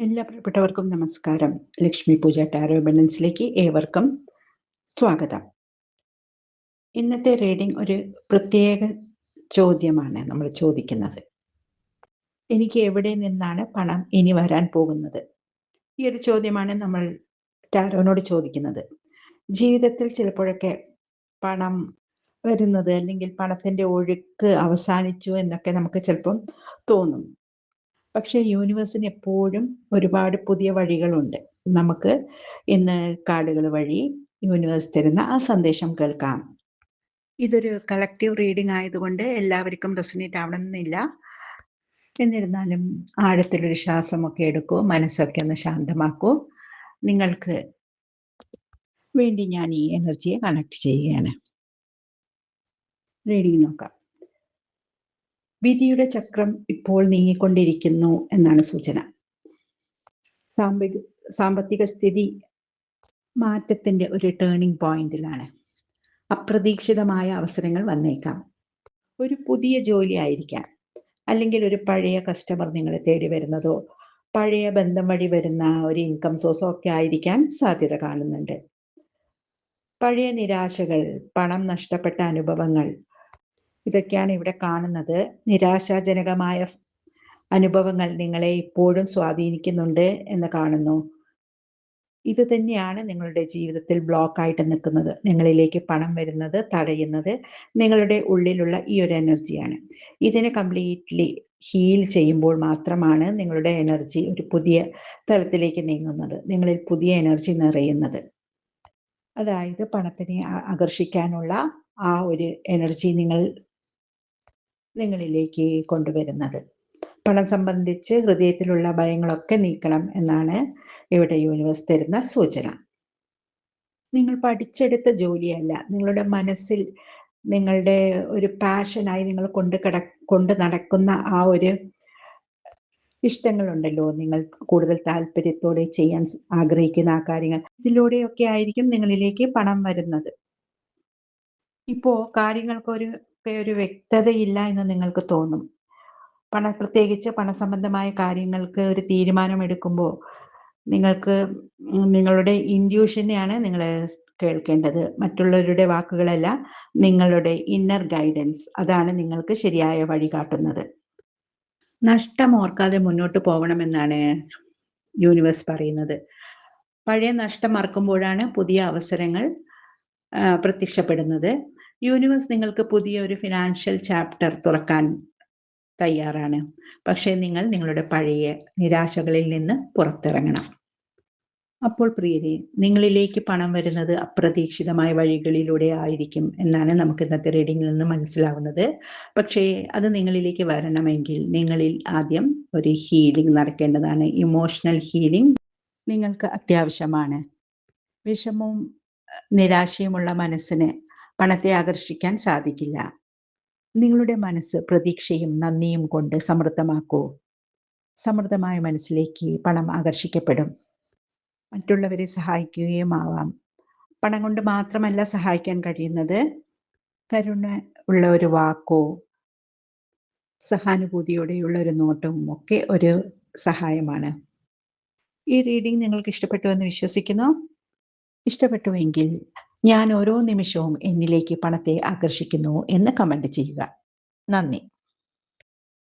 എല്ലാ പ്രിയപ്പെട്ടവർക്കും നമസ്കാരം. ലക്ഷ്മി പൂജ ടാരോ ബലൻസിലേക്ക് ഏവർക്കും സ്വാഗതം. ഇന്നത്തെ റീഡിംഗ് ഒരു പ്രത്യേക ചോദ്യമാണ് നമ്മൾ ചോദിക്കുന്നത്. എനിക്ക് എവിടെ നിന്നാണ് പണം ഇനി വരാൻ പോകുന്നത്? ഈ ഒരു ചോദ്യമാണ് നമ്മൾ ടാരോനോട് ചോദിക്കുന്നത്. ജീവിതത്തിൽ ചിലപ്പോഴൊക്കെ പണം വരുന്നത് അല്ലെങ്കിൽ പണത്തിന്റെ ഒഴുക്ക് അവസാനിച്ചു എന്നൊക്കെ നമുക്ക് ചിലപ്പം തോന്നും. പക്ഷേ യൂണിവേഴ്സിന് എപ്പോഴും ഒരുപാട് പുതിയ വഴികളുണ്ട്. നമുക്ക് ഇന്ന് കാർഡുകൾ വഴി യൂണിവേഴ്സ് തരുന്ന ആ സന്ദേശം കേൾക്കാം. ഇതൊരു കളക്റ്റീവ് റീഡിംഗ് ആയതുകൊണ്ട് എല്ലാവർക്കും റെസിനേറ്റ് ആവണമെന്നില്ല. എന്നിരുന്നാലും ആഴത്തിലൊരു ശ്വാസമൊക്കെ എടുക്കൂ മനസ്സൊക്കെ ഒന്ന് ശാന്തമാക്കൂ. നിങ്ങൾക്ക് വേണ്ടി ഞാൻ ഈ എനർജിയെ കണക്ട് ചെയ്യുകയാണ്. റീഡിംഗ് നോക്കാം. വിധിയുടെ ചക്രം ഇപ്പോൾ നീങ്ങിക്കൊണ്ടിരിക്കുന്നു എന്നാണ് സൂചന. സാമ്പത്തിക സാമ്പത്തിക സ്ഥിതി മാറ്റത്തിന്റെ ഒരു ടേണിംഗ് പോയിന്റിലാണ് അപ്രതീക്ഷിതമായ അവസരങ്ങൾ വന്നേക്കാം. ഒരു പുതിയ ജോലി ആയിരിക്കാം. അല്ലെങ്കിൽ ഒരു പഴയ കസ്റ്റമർ നിങ്ങളെ തേടി വരുന്നതോ പഴയ ബന്ധം വഴി വരുന്ന ഒരു ഇൻകം സോഴ്സോ ഒക്കെ ആയിരിക്കാൻ സാധ്യത കാണുന്നുണ്ട്. പഴയ നിരാശകൾ പണം നഷ്ടപ്പെട്ട അനുഭവങ്ങൾ ഇതൊക്കെയാണ് ഇവിടെ കാണുന്നത്. നിരാശാജനകമായ അനുഭവങ്ങൾ നിങ്ങളെ ഇപ്പോഴും സ്വാധീനിക്കുന്നുണ്ട് എന്ന് കാണുന്നു. ഇത് തന്നെയാണ് നിങ്ങളുടെ ജീവിതത്തിൽ ബ്ലോക്ക് ആയിട്ട് നിൽക്കുന്നത്. നിങ്ങളിലേക്ക് പണം വരുന്നത് തടയുന്നത് നിങ്ങളുടെ ഉള്ളിലുള്ള ഈ ഒരു എനർജിയാണ് ഇതിനെ കംപ്ലീറ്റ്ലി ഹീൽ ചെയ്യുമ്പോൾ മാത്രമാണ് നിങ്ങളുടെ എനർജി ഒരു പുതിയ തലത്തിലേക്ക് നീങ്ങുന്നത്. നിങ്ങളിൽ പുതിയ എനർജി നിറയുന്നത്. അതായത് പണത്തിനെ ആകർഷിക്കാനുള്ള ആ ഒരു എനർജി നിങ്ങൾ നിങ്ങളിലേക്ക് കൊണ്ടുവരുന്നത്. പണം സംബന്ധിച്ച് ഹൃദയത്തിലുള്ള ഭയങ്ങളൊക്കെ നീക്കണം എന്നാണ് ഇവിടെ യൂണിവേഴ്സ് തരുന്ന സൂചന. നിങ്ങൾ പഠിച്ചെടുത്ത ജോലിയല്ല. നിങ്ങളുടെ മനസ്സിൽ നിങ്ങളുടെ ഒരു പാഷനായി നിങ്ങൾ കൊണ്ട് കിട കൊണ്ട് നടക്കുന്ന ആ ഒരു ഇഷ്ടങ്ങളുണ്ടല്ലോ. നിങ്ങൾ കൂടുതൽ താല്പര്യത്തോടെ ചെയ്യാൻ ആഗ്രഹിക്കുന്ന ആ കാര്യങ്ങൾ. ഇതിലൂടെയൊക്കെ ആയിരിക്കും നിങ്ങളിലേക്ക് പണം വരുന്നത്. ഇപ്പോ കാര്യങ്ങൾക്ക് ഒരു ഒരു വ്യക്തതയില്ല എന്ന് നിങ്ങൾക്ക് തോന്നും. പണ പ്രത്യേകിച്ച് പണസംബന്ധമായ കാര്യങ്ങൾക്ക് ഒരു തീരുമാനം എടുക്കുമ്പോൾ നിങ്ങൾക്ക് നിങ്ങളുടെ ഇൻഡ്യൂഷനെയാണ് നിങ്ങൾ കേൾക്കേണ്ടത്. മറ്റുള്ളവരുടെ വാക്കുകളല്ല നിങ്ങളുടെ ഇന്നർ ഗൈഡൻസ്. അതാണ് നിങ്ങൾക്ക് ശരിയായ വഴി കാട്ടുന്നത്. നഷ്ടം ഓർക്കാതെ മുന്നോട്ട് പോകണമെന്നാണ് യൂണിവേഴ്സ് പറയുന്നത്. പഴയ നഷ്ടം മറക്കുമ്പോഴാണ് പുതിയ അവസരങ്ങൾ പ്രത്യക്ഷപ്പെടുന്നത്. യൂണിവേഴ്സ് നിങ്ങൾക്ക് പുതിയ ഒരു ഫിനാൻഷ്യൽ ചാപ്റ്റർ തുറക്കാൻ തയ്യാറാണ്. പക്ഷേ നിങ്ങൾ നിങ്ങളുടെ പഴയ നിരാശകളിൽ നിന്ന് പുറത്തിറങ്ങണം. അപ്പോൾ പ്രിയരെ നിങ്ങളിലേക്ക് പണം വരുന്നത് അപ്രതീക്ഷിതമായ വഴികളിലൂടെ ആയിരിക്കും എന്നാണ് നമുക്ക് ഇന്നത്തെ റീഡിങ്ങിൽ നിന്ന് മനസ്സിലാവുന്നത്. പക്ഷേ അത് നിങ്ങളിലേക്ക് വരണമെങ്കിൽ നിങ്ങളിൽ ആദ്യം ഒരു ഹീലിംഗ് നടക്കേണ്ടതാണ്. ഇമോഷണൽ ഹീലിംഗ് നിങ്ങൾക്ക് അത്യാവശ്യമാണ്. വിഷമവും നിരാശയുമുള്ള മനസ്സിന് പണത്തെ ആകർഷിക്കാൻ സാധിക്കില്ല. നിങ്ങളുടെ മനസ്സ് പ്രതീക്ഷയും നന്ദിയും കൊണ്ട് സമൃദ്ധമാക്കൂ. സമൃദ്ധമായ മനസ്സിലേക്ക് പണം ആകർഷിക്കപ്പെടും. മറ്റുള്ളവരെ സഹായിക്കുകയും ആവാം. പണം കൊണ്ട് മാത്രമല്ല സഹായിക്കാൻ കഴിയുന്നത് കരുണ ഉള്ള ഒരു വാക്കോ സഹാനുഭൂതിയോടെയുള്ള ഒരു നോട്ടവും ഒക്കെ ഒരു സഹായമാണ്. ഈ റീഡിംഗ് നിങ്ങൾക്ക് ഇഷ്ടപ്പെട്ടു എന്ന് വിശ്വസിക്കുന്നു. ഇഷ്ടപ്പെട്ടുവെങ്കിൽ ഞാൻ ഓരോ നിമിഷവും എന്നിലേക്ക് പണത്തെ ആകർഷിക്കുന്നു എന്ന് കമന്റ് ചെയ്യുക. നന്ദി.